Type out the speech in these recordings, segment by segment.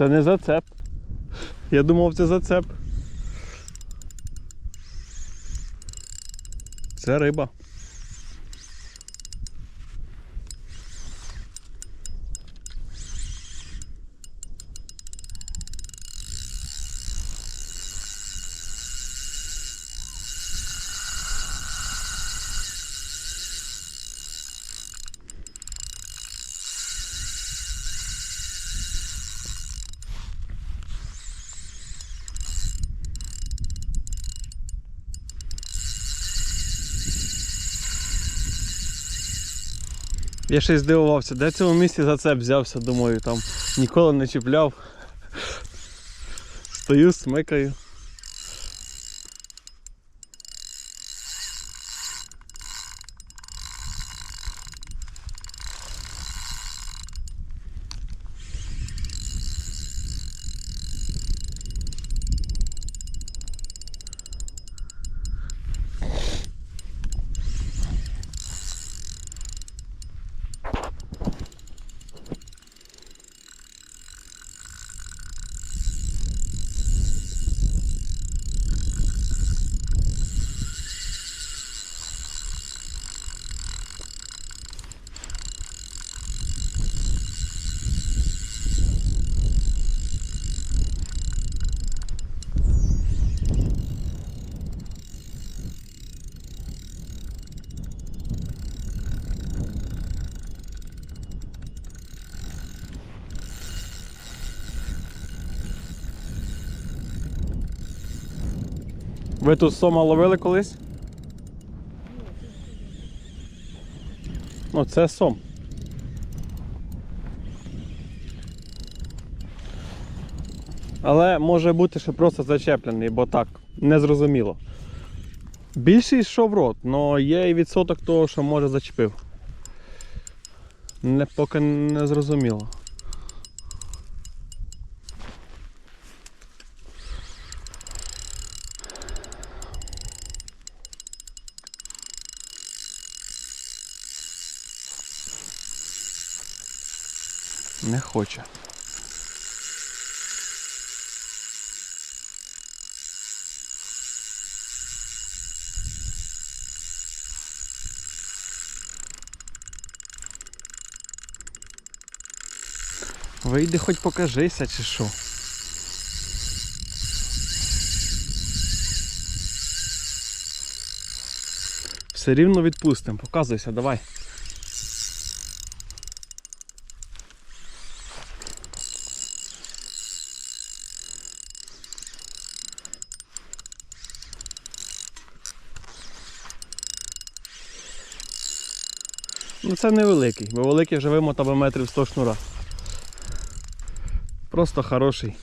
Це не зацеп. Я думав, це зацеп. Це риба. Я ще й здивувався, де в цьому місці за це взявся, думаю, там ніколи не чіпляв. Стою, смикаю. Ви тут сома ловили колись? Ну, це сом. Але може бути, що просто зачеплений, бо так, незрозуміло. Більший йшов рот, але є і відсоток того, що може зачепив. Не, поки не зрозуміло. Не хоче. Вийди хоч покажися чи що. Все рівно відпустимо. Показуйся, давай. Це невеликий, бо великий вже вимотав метрів 100 шнура. Просто хороший.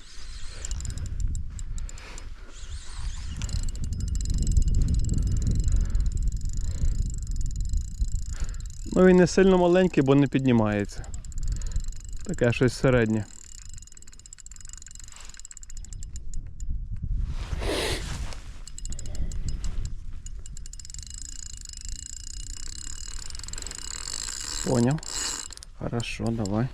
Ну він не сильно маленький, бо не піднімається. Таке щось середнє. Понял. Хорошо, давай.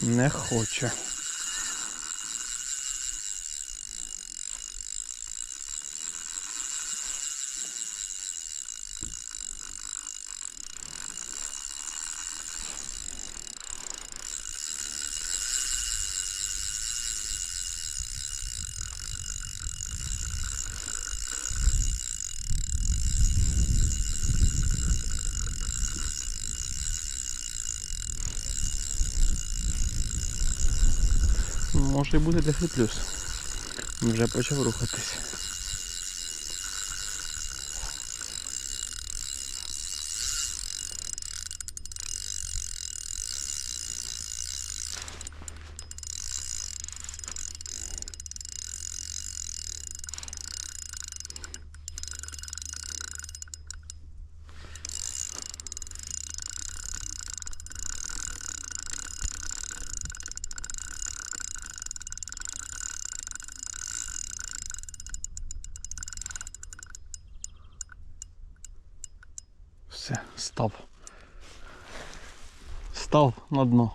Не хоче. І буде 10 плюс. Вже почав рухатись. Все, став. Став на дно.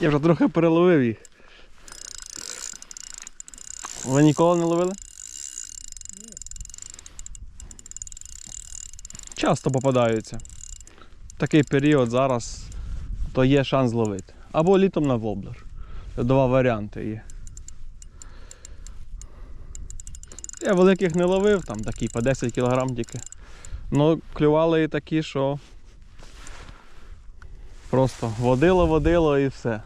Я вже трохи переловив їх. Ви ніколи не ловили? Ні. Часто попадаються. Такий період зараз, то є шанс зловити. Або літом на воблер. Два варіанти є. Я великих не ловив, там такі по 10 кг тільки. Ну, клювали і такі, що просто водило, водило і все.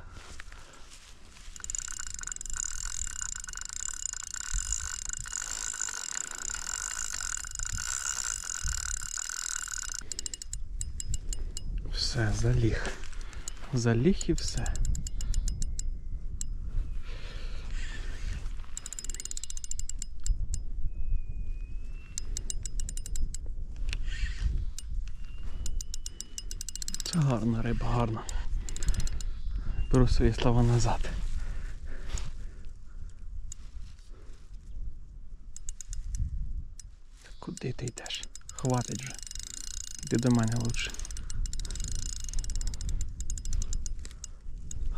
Все, заліг. Заліг і все. Гарна риба, гарна. Беру свої слова назад. Куди ти йдеш? Хватить вже. Іди до мене лучше.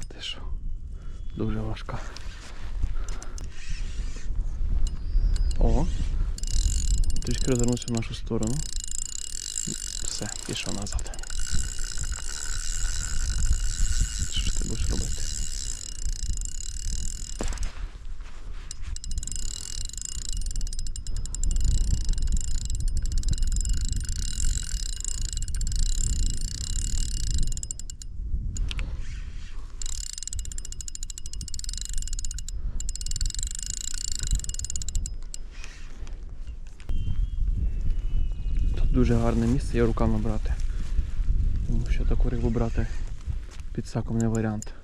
А ти що? Дуже важка. О! Трішки розвернувся в нашу сторону. Все, пішов назад. Що ж ти будеш робити? Тут дуже гарне місце, є руками брати. Тому що таку рибу брати під саком не варіант.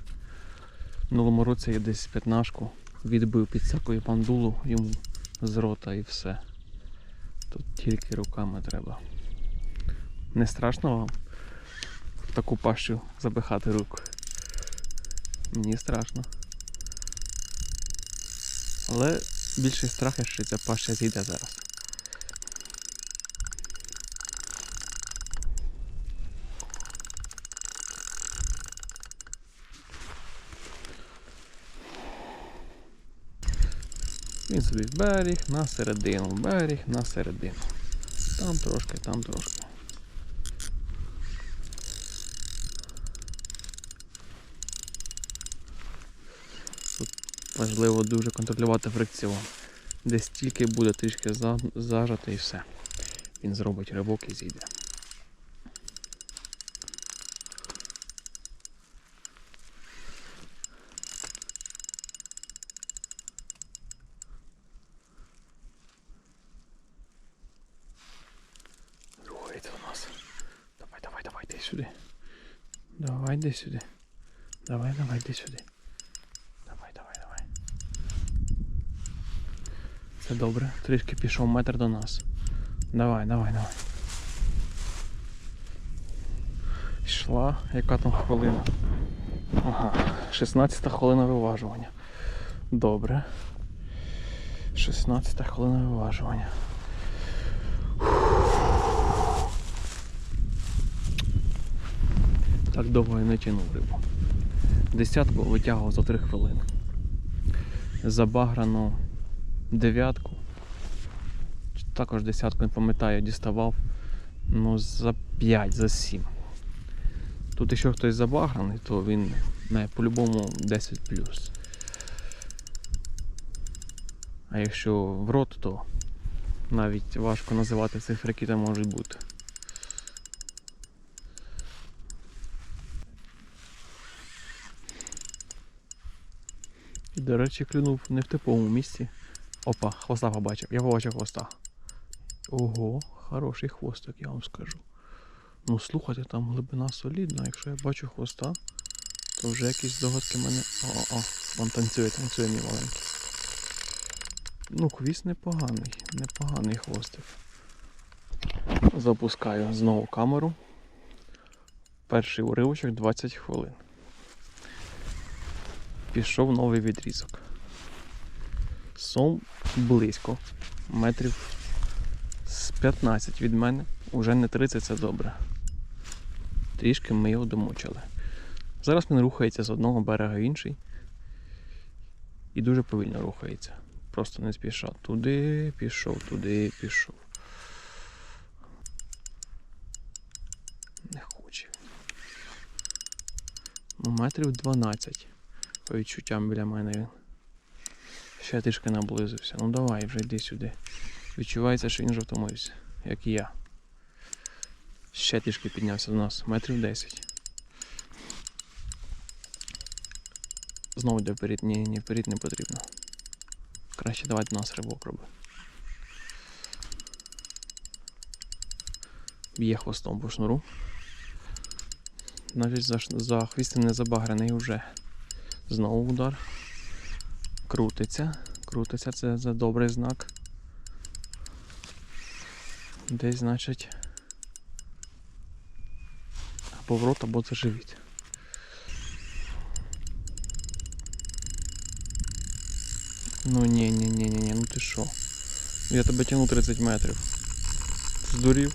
Минулому році я десь п'ятнашку відбив під сакою пандулу йому з рота і все. Тут тільки руками треба. Не страшно вам в таку пащу запихати руку? Мені страшно. Але більший страх, що ця паща зійде зараз. Він собі берег, на середину, берег, на середину. Там трошки, там трошки. Тут важливо дуже контролювати фрикціон. Десь тільки буде трішки зажати і все. Він зробить ривок і зійде. Рухається у нас. Давай, давай, давай, йди сюди. Давай, йди сюди. Давай, давай, йди сюди. Давай, давай, давай. Це добре. Трішки пішов метр до нас. Давай, давай, давай. Йшла, яка там хвилина? Ага, 16 хвилина виважування. Добре. 16 хвилина виважування. Так довго я не тянув рибу. Десятку витягував за 3 хвилини. Забаграну дев'ятку. Також десятку не пам'ятаю, діставав. Ну, за 5, за 7. Тут якщо хтось забаграний, то він по-любому 10 А якщо в рот, то навіть важко називати цифри, які там можуть бути. До речі, клюнув не в типовому місці. Опа, хвоста побачив. Я побачив хвоста. Ого, хороший хвостик, я вам скажу. Ну слухайте, там глибина солідна. Якщо я бачу хвоста, то вже якісь догадки мене. О, о, вон танцює, танцює мій маленький. Ну, хвіст непоганий, непоганий хвостик. Запускаю знову камеру. Перший уривочок 20 хвилин. Пішов новий відрізок. Сом близько. Метрів З 15 від мене, уже не 30 це добре. Трішки ми його домучили. Зараз він рухається з одного берега в інший. І дуже повільно рухається. Просто не спіша. Туди пішов, туди пішов. Не хоче. Ну, метрів 12. По відчуттям біля мене він. Ще трішки наблизився. Ну давай, вже йди сюди. Відчувається, що він вже втомився, як і я. Ще трішки піднявся до нас, метрів 10. Знову йде вперед. Ні, ні, вперед не потрібно. Краще давай до нас рибок роби. Б'є хвостом по шнуру. Навіть за, за хвіст не забагрений вже. Знову удар. Крутиться. Крутиться, це за добрий знак. Десь, значить. Або в рот, або це живіт. Ну ні, ні, ні, ні, ні, ну ти що? Я тебе тягну 30 метрів. Здурів?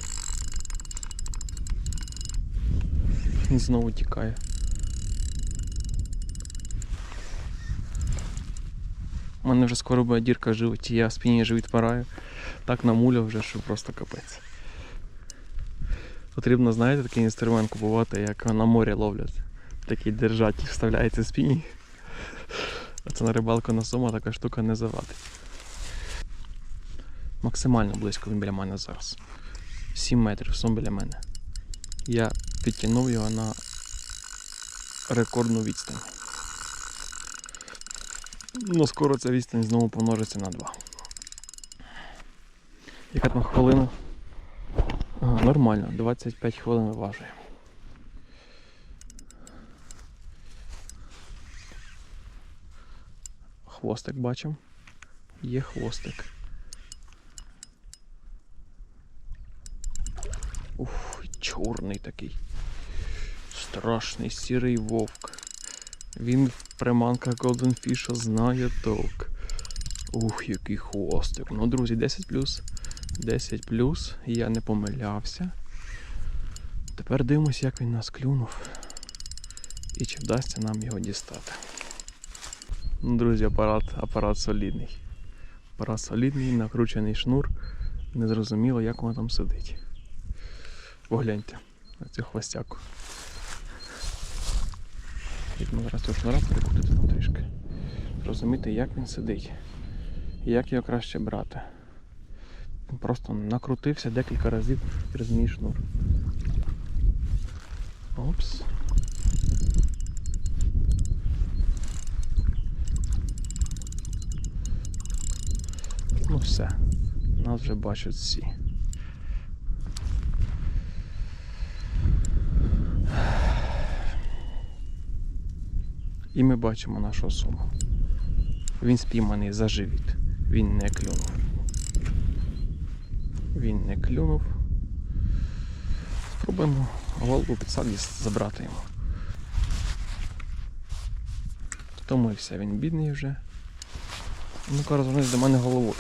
Знову тікає. У мене вже скоро буде дірка в животі, я в спині живіт параю. Так намуляв вже, що просто капець. Потрібно, знаєте, такий інструмент купувати, як на морі ловлять. Такий держатель вставляється в спині. А це на рибалку на сума така штука не завадить. Максимально близько він біля мене зараз. 7 метрів сум біля мене. Я підтягнув його на рекордну відстань. Ну, скоро ця відстань знову помножиться на 2. Яка там хвилина? Ага, нормально, 25 хвилин виважує. Хвостик бачимо. Є хвостик. Ух, чорний такий. Страшний сірий вовк. Він в приманках Golden Fish знає толк. Ух, який хвостик. Ну, друзі, 10 плюс. 10 плюс. Я не помилявся. Тепер дивимося, як він нас клюнув. І чи вдасться нам його дістати. Ну, друзі, апарат, апарат солідний. Апарат солідний, накручений шнур. Незрозуміло, як воно там сидить. Погляньте на цю хвостяку. Візьму зараз цього шнура перекрутити там трішки. Розуміти, як він сидить. І як його краще брати. Він Просто накрутився декілька разів через мій шнур. Опс. Ну все, нас вже бачать всі. І ми бачимо нашу суму. Він спійманий за живіт. Він не клюнув. Він не клюнув. Спробуємо голову під саді забрати йому. Втомився він бідний вже. Ну-ка розвернись до мене головою.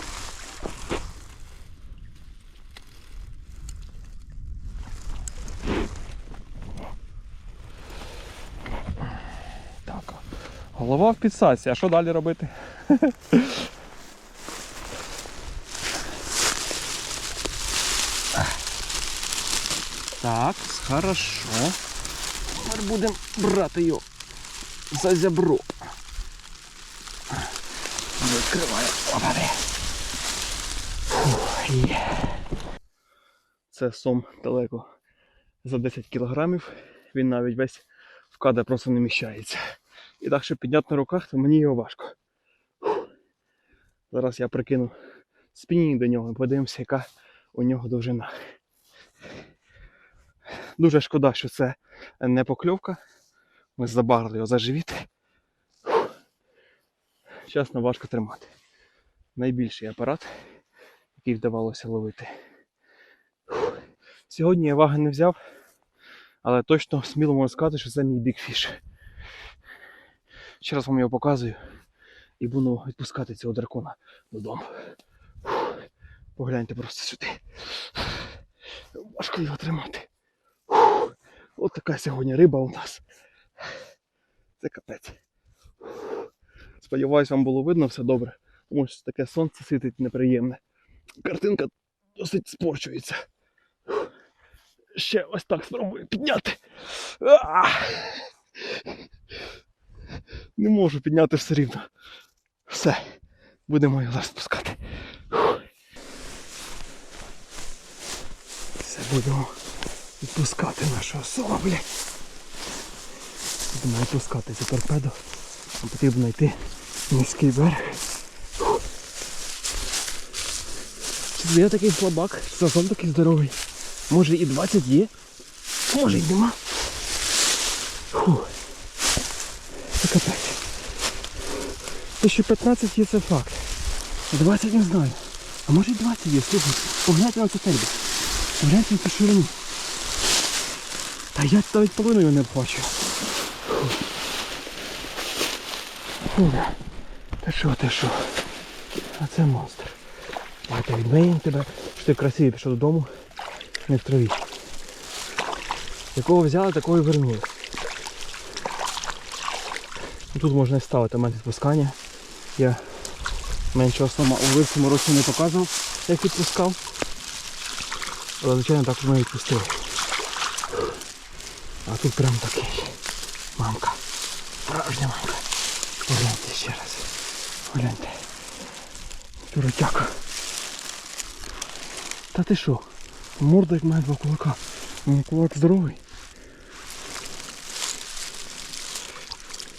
Так. Голова в підсадці, а що далі робити? Так, хорошо. Тепер будемо брати його за зябро. Відкриваю. Опади. Фух. Це сом далеко за 10 кілограмів. Він навіть весь в кадр просто не міщається. І так, щоб підняти на руках, то мені його важко. Фух. Зараз я прикину спінінг до нього і подивимося, яка у нього довжина. Дуже шкода, що це не покльовка. Ми забагрили його за живіт. Чесно, важко тримати. Найбільший апарат, який вдавалося ловити. Фух. Сьогодні я ваги не взяв, але точно сміло можу сказати, що це мій бікфіш. Ще раз вам його показую і буду відпускати цього дракона додому. Фух. Погляньте просто сюди. Важко його тримати. Фух. От така сьогодні риба у нас. Це капець. Сподіваюсь, вам було видно все добре. Тому що таке сонце світить неприємне. Картинка досить спорчується. Ще ось так спробую підняти. А! Не можу підняти все рівно. Все, будемо його зараз спускати. Все, будемо відпускати нашого сома, блядь. Будемо відпускати цю торпеду. Нам потрібно знайти низький берег. Чи я такий слабак, чи сазон такий здоровий. Може і 20 є, може і нема. Фу. Це капець. Те, 15 є, це факт. 20 не знаю. А може 20 є, слухай. Погляньте на це тебе. Погляньте на цю ширину. Та я навіть половину його не бачу. Фу. Фу. Та що, ти що? А це монстр. Давайте відмиємо тебе, що ти красивий пішов додому, не в траві. Якого взяли, такого і вернули. Тут можна і ставити момент відпускання. Я меншого сома у цьому році не показував, як відпускав. Але звичайно також ми відпустили. А тут прям такий. Мамка. Справжня мамка. Погляньте ще раз. Погляньте. Туротяка. Та ти що? Морда має два кулака. У кулак здоровий.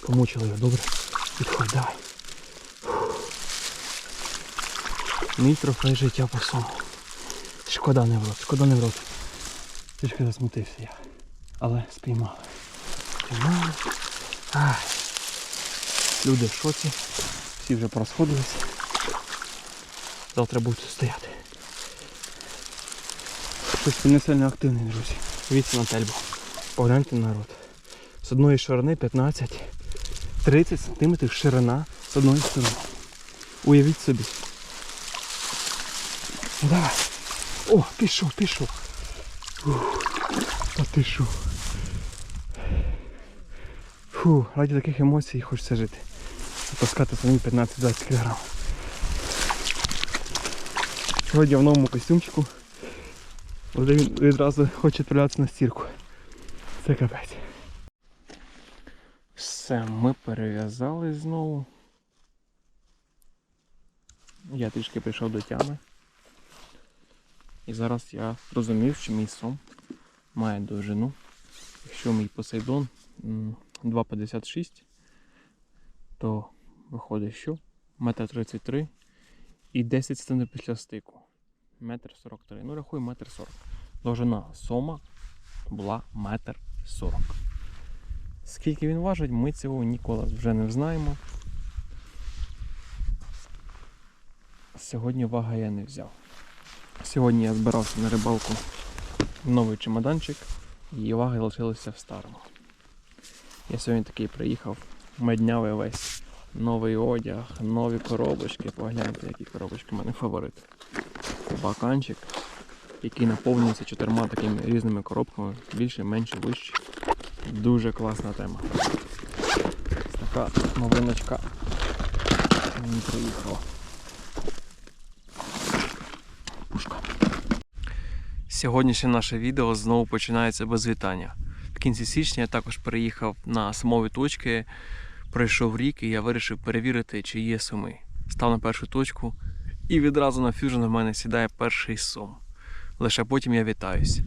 Помучили його, добре? Підходь, давай. Мій трофей життя по сому. Шкода не в рот, шкода не в рот. Трішки засмутився я. Але спіймали. Спіймали. Ай. Люди в шоці. Всі вже порозходились. Завтра будуть стояти. Щось не сильно активний, друзі. Дивіться на тельбу. Погляньте народ. З одної сторони 15 30 см ширина з одної сторони. Уявіть собі. Давай. О, пішов, пішов. Та ти що? Фу, раді таких емоцій хочеться жити. Запускати самі 15-20 кг. Сьогодні в новому костюмчику. Але він відразу хоче відправлятися на стірку. Це капець. Все, ми перев'язали знову. Я трішки прийшов до тями. І зараз я зрозумів, що мій сом має довжину. Якщо мій Посейдон 2,56, то виходить, що метр 33 і 10 см після стику. Метр 43. Ну, рахуй метр 40. Довжина сома була метр 40. Скільки він важить, ми цього ніколи вже не знаємо. Сьогодні вага я не взяв. Сьогодні я збирався на рибалку новий чемоданчик і ваги лишилися в старому. Я сьогодні такий приїхав, меднявий весь. Новий одяг, нові коробочки. Погляньте, які коробочки в мене фаворити. Баканчик, який наповнюється чотирма такими різними коробками, більше, менше, вище. Дуже класна тема. Така новиночка. Мені приїхала. Пушка. Сьогоднішнє наше відео знову починається без вітання. В кінці січня я також переїхав на самові точки. Пройшов рік і я вирішив перевірити, чи є суми. Став на першу точку і відразу на фюжн в мене сідає перший сум. Лише потім я вітаюсь.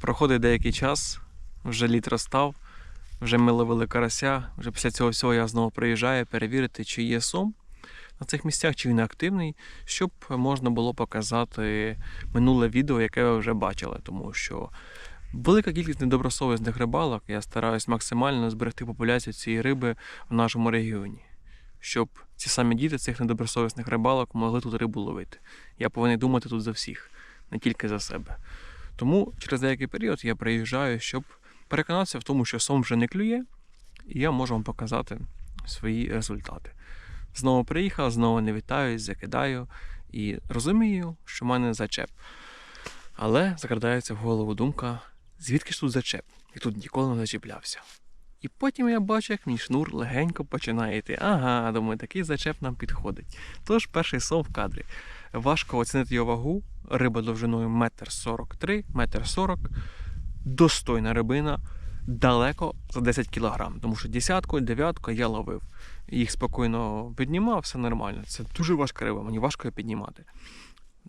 Проходить деякий час, вже літ розстав, вже ми ловили карася. Вже після цього всього я знову приїжджаю перевірити, чи є сум на цих місцях, чи він активний, щоб можна було показати минуле відео, яке ви вже бачили. Тому що велика кількість недобросовісних рибалок, я стараюсь максимально зберегти популяцію цієї риби в нашому регіоні. Щоб ці самі діти цих недобросовісних рибалок могли тут рибу ловити. Я повинен думати тут за всіх, не тільки за себе. Тому через деякий період я приїжджаю, щоб переконатися в тому, що сом вже не клює, і я можу вам показати свої результати. Знову приїхав, знову не вітаюсь, закидаю і розумію, що в мене зачеп. Але закрадається в голову думка, звідки ж тут зачеп? І тут ніколи не зачіплявся. І потім я бачу, як мій шнур легенько починає йти. Ага, думаю, такий зачеп нам підходить. Тож перший сом в кадрі. Важко оцінити його вагу. Риба довжиною 1,43 м, 1,40 м. Достойна рибина, далеко за 10 кг. Тому що десятку, дев'ятку я ловив. Їх спокійно піднімав, все нормально. Це дуже важка риба, мені важко її піднімати.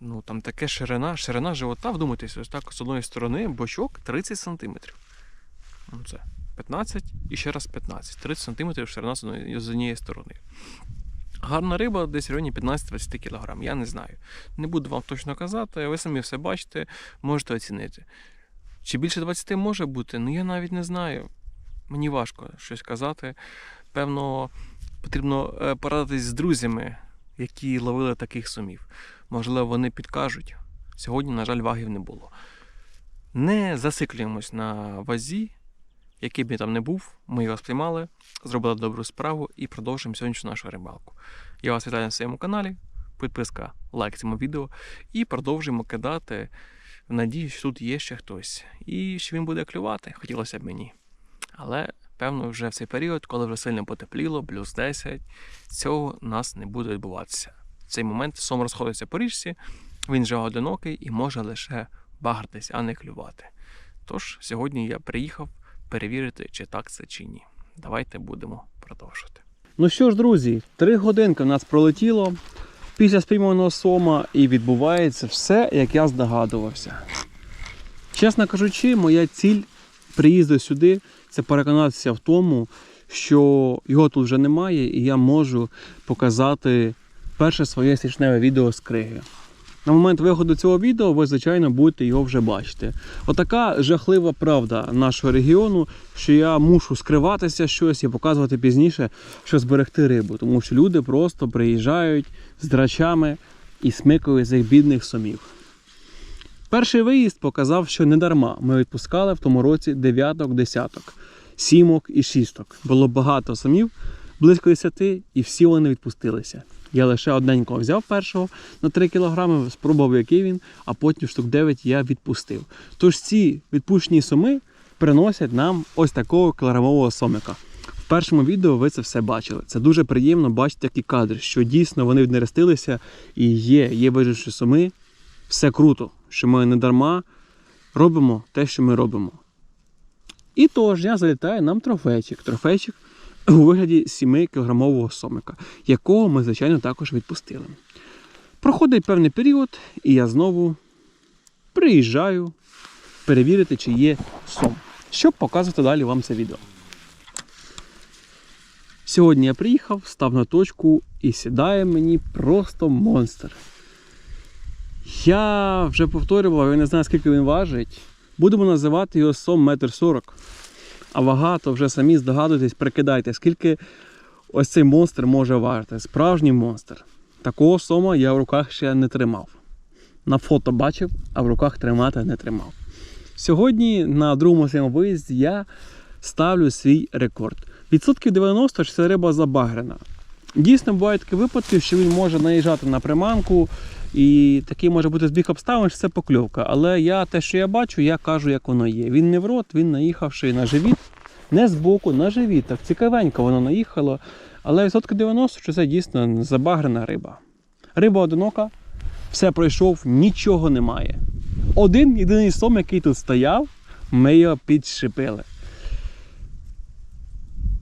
Ну там таке ширина, ширина живота, вдумайтесь, ось так з одної сторони бочок 30 см. Ну, це 15 і ще раз 15. 30 см ширина з однієї сторони. Гарна риба десь в районі 15-20 кг. Я не знаю. Не буду вам точно казати, ви самі все бачите, можете оцінити. Чи більше 20 може бути? Ну я навіть не знаю. Мені важко щось казати. Певно, потрібно е, порадитись з друзями, які ловили таких сумів. Можливо, вони підкажуть. Сьогодні, на жаль, вагів не було. Не зациклюємось на вазі, який б я там не був. Ми його спіймали, зробили добру справу і продовжуємо сьогоднішню нашу рибалку. Я вас вітаю на своєму каналі. Підписка, лайк цьому відео. І продовжуємо кидати. В надії, що тут є ще хтось. І що він буде клювати, хотілося б мені. Але, певно, вже в цей період, коли вже сильно потепліло, плюс 10, цього нас не буде відбуватися. В цей момент сом розходиться по річці, він же одинокий і може лише багратись, а не клювати. Тож сьогодні я приїхав перевірити, чи так це чи ні. Давайте будемо продовжувати. Ну що ж, друзі, три годинки в нас пролетіло після спійманого сома, і відбувається все, як я здогадувався. Чесно кажучи, моя ціль приїзду сюди це переконатися в тому, що його тут вже немає, і я можу показати перше своє січневе відео з криги. На момент виходу цього відео ви, звичайно, будете його вже бачити. Отака жахлива правда нашого регіону, що я мушу скриватися щось і показувати пізніше, що зберегти рибу, тому що люди просто приїжджають з драчами і смикають з їх бідних сомів. Перший виїзд показав, що не дарма ми відпускали в тому році дев'яток, десяток, сімок і шісток. Було багато самів, близько 10, і всі вони відпустилися. Я лише одненького взяв першого на 3 кг, спробував, який він, а потім штук 9 я відпустив. Тож ці відпущені соми приносять нам ось такого кілограмового сомика. В першому відео ви це все бачили. Це дуже приємно бачити такі кадри, що дійсно вони віднерестилися і є, є виживші соми. Все круто, що ми не дарма робимо те, що ми робимо. І тож я залітаю нам трофейчик. Трофейчик у вигляді 7-кілограмового сомика, якого ми, звичайно, також відпустили. Проходить певний період, і я знову приїжджаю перевірити, чи є сом, щоб показувати далі вам це відео. Сьогодні я приїхав, став на точку і сідає мені просто монстр. Я вже повторював, я не знаю, скільки він важить. Будемо називати його сом 1,40 м. А вага, то вже самі здогадуйтесь, прикидайте, скільки ось цей монстр може важити. Справжній монстр. Такого сома я в руках ще не тримав. На фото бачив, а в руках тримати не тримав. Сьогодні на другому своєму виїзді я ставлю свій рекорд. Відсотків 90 що це риба забагрена. Дійсно, бувають такі випадки, що він може наїжджати на приманку, і такий може бути збіг обставин, що це покльовка. Але я те, що я бачу, я кажу, як воно є. Він не в рот, він наїхавши на живіт, не збоку, на живіт. Так цікавенько воно наїхало. Але відсотки 90, що це дійсно забагрена риба. Риба одинока, все пройшов, нічого немає. Один єдиний сом, який тут стояв, ми його підшипили.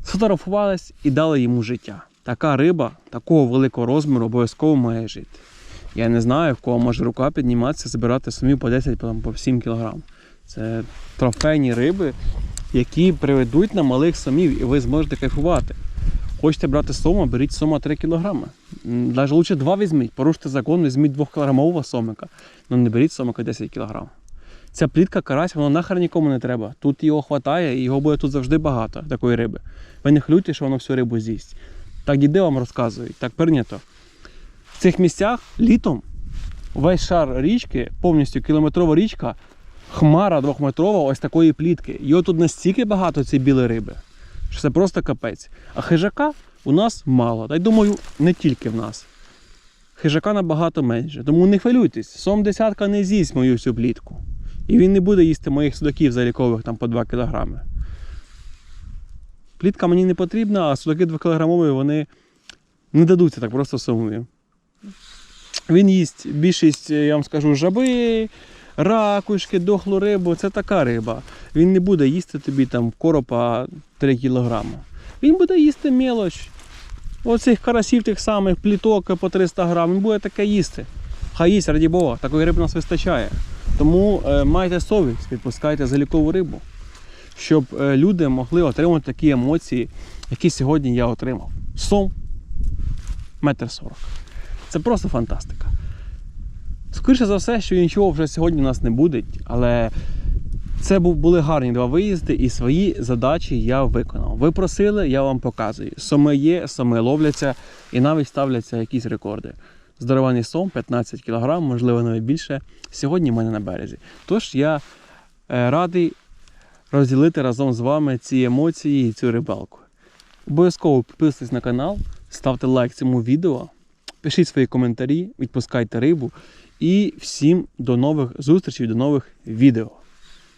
Сфотографувались і дали йому життя. Така риба, такого великого розміру обов'язково має жити. Я не знаю, в кого може рука підніматися, збирати сумів по 10 по, по 7 кг. Це трофейні риби, які приведуть на малих самів, і ви зможете кайфувати. Хочете брати сома, беріть сома 3 кг. Навіть лучше 2 візьміть, поруште закон, візьміть 2 кілограмового сомика. Ну не беріть сомика 10 кг. Ця плітка карась, воно нахер нікому не треба. Тут його хватає і його буде тут завжди багато, такої риби. Ви не хлюйте, що воно всю рибу з'їсть. Так діди вам розказують, так прийнято. В цих місцях літом весь шар річки, повністю кілометрова річка, хмара двохметрова ось такої плітки. Його тут настільки багато цієї білої риби, що це просто капець. А хижака у нас мало. Та й думаю, не тільки в нас. хижака набагато менше. Тому не хвилюйтесь, сом десятка не з'їсть мою всю плітку. І він не буде їсти моїх судаків залікових там по 2 кілограми. Плітка мені не потрібна, а судаки 2 кілограмові вони не дадуться так просто сумою. Він їсть більшість, я вам скажу, жаби, ракушки, дохлу рибу. Це така риба. Він не буде їсти тобі там коропа 3 кілограми. Він буде їсти мелоч. Оцих карасів тих самих, пліток по 300 грам, він буде таке їсти. Хай їсть, раді Бога, такої риби нас вистачає. Тому е, майте совість, відпускайте залікову рибу, щоб е, люди могли отримати такі емоції, які сьогодні я отримав. Сом метр сорок. Це просто фантастика. Скоріше за все, що нічого вже сьогодні у нас не буде, але це були гарні два виїзди, і свої задачі я виконав. Ви просили, я вам показую. Соми є, соми ловляться і навіть ставляться якісь рекорди. Здорований сом 15 кг, можливо, навіть більше. Сьогодні в мене на березі. Тож я е, радий розділити разом з вами ці емоції і цю рибалку. Обов'язково підписуйтесь на канал, ставте лайк цьому відео, пишіть свої коментарі, відпускайте рибу. І всім до нових зустрічей, до нових відео.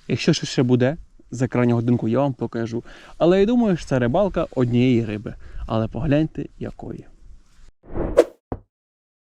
Якщо щось ще буде, за крайню годинку я вам покажу. Але я думаю, що це рибалка однієї риби. Але погляньте якої.